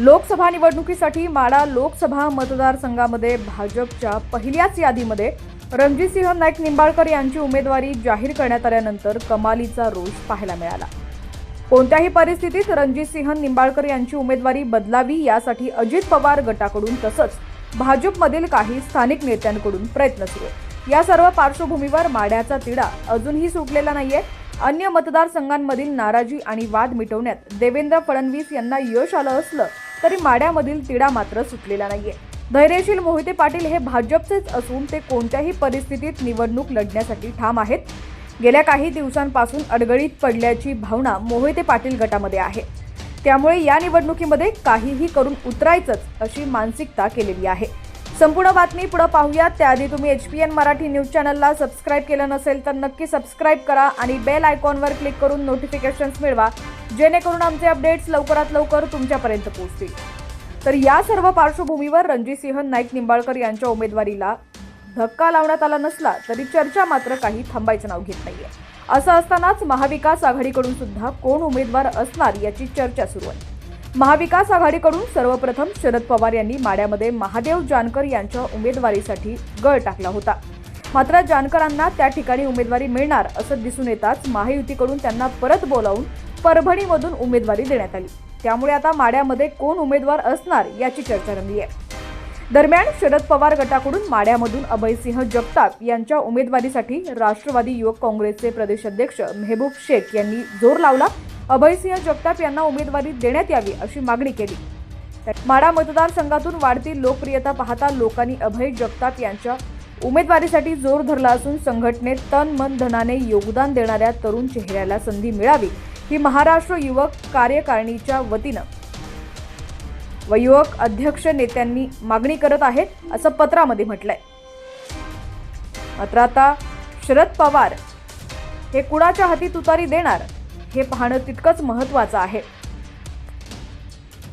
लोकसभा निवडणुकीसाठी माडा लोकसभा मतदारसंघामध्ये भाजपच्या पहिल्याच यादीमध्ये रणजितसिंह नाईक निंबाळकर यांची उमेदवारी जाहीर करण्यात आल्यानंतर कमालीचा रोष पाहायला मिळाला. कोणत्याही परिस्थितीत रणजितसिंह निंबाळकर यांची उमेदवारी बदलावी यासाठी अजित पवार गटाकडून तसंच भाजपमधील काही स्थानिक नेत्यांकडून प्रयत्न सुरू आहे या सर्व पार्श्वभूमीवर माड्याचा तिढा अजूनही सुटलेला नाहीये. अन्य मतदारसंघांमधील नाराजी आणि वाद मिटवण्यात देवेंद्र फडणवीस यांना यश आलं असलं तरी माड्यामधील तिढा मात्र सुटलेला नाहीये. धैर्यशील मोहिते पाटील हे भाजपचेच असून ते कोणत्याही परिस्थितीत निवडणूक लढण्यासाठी ठाम आहेत. गेल्या काही दिवसांपासून अडगळीत पडल्याची भावना मोहिते पाटील गटामध्ये आहे. त्यामुळे या निवडणुकीमध्ये काहीही करून उतरायचंच अशी मानसिकता केलेली आहे. संपूर्ण बातमी पुढे पाहूयात. त्याआधी तुम्ही H P N Marathi news चॅनलला सबस्क्राईब केलं नसेल तर नक्की सबस्क्राईब करा आणि बेल आयकॉनवर क्लिक करून नोटिफिकेशन्स मिळवा जेणेकरून आमचे अपडेट्स लवकरात लवकर तुमच्यापर्यंत पोहोचतील. तर या सर्व पार्श्वभूमीवर रणजितसिंह नाईक निंबाळकर यांच्या उमेदवारीला धक्का लावण्यात आला नसला तरी चर्चा मात्र काही थांबायचं नाव घेत नाहीये. असं असतानाच महाविकास आघाडीकडून सुद्धा कोण उमेदवार असणार याची चर्चा सुरू आहे. महाविकास आघाडीकडून सर्वप्रथम शरद पवार यांनी माड्यामध्ये महादेव जानकर यांच्या उमेदवारीसाठी गळ टाकला होता. मात्र जानकरांना त्या ठिकाणी उमेदवारी मिळणार असं दिसून येताच महायुतीकडून त्यांना परत बोलावून परभणीमधून उमेदवारी देण्यात आली. त्यामुळे आता माड्यामध्ये कोण उमेदवार असणार याची चर्चा रंगली आहे. दरम्यान शरद पवार गटाकडून माड्यामधून अभयसिंह जगताप यांच्या उमेदवारीसाठी राष्ट्रवादी युवक काँग्रेसचे प्रदेशाध्यक्ष मेहबूब शेख यांनी जोर लावला. अभयसिंह जगताप यांना उमेदवारी देण्यात यावी अशी मागणी केली. माडा मतदारसंघातून वाढती लोकप्रियता पाहता लोकांनी अभय जगताप यांच्या उमेदवारीसाठी जोर धरला असून संघटनेत तन मन धनाने योगदान देणाऱ्या तरुण चेहऱ्याला संधी मिळावी ही महाराष्ट्र युवक कार्यकारिणीच्या वतीनं. व युवक अध्यक्ष नेत्यांनी मागणी करत आहेत असं पत्रामध्ये म्हटलंय. मात्र आता शरद पवार हे कुणाच्या हाती तुतारी देणार? हे पाहणं तितकंच महत्त्वाचं आहे.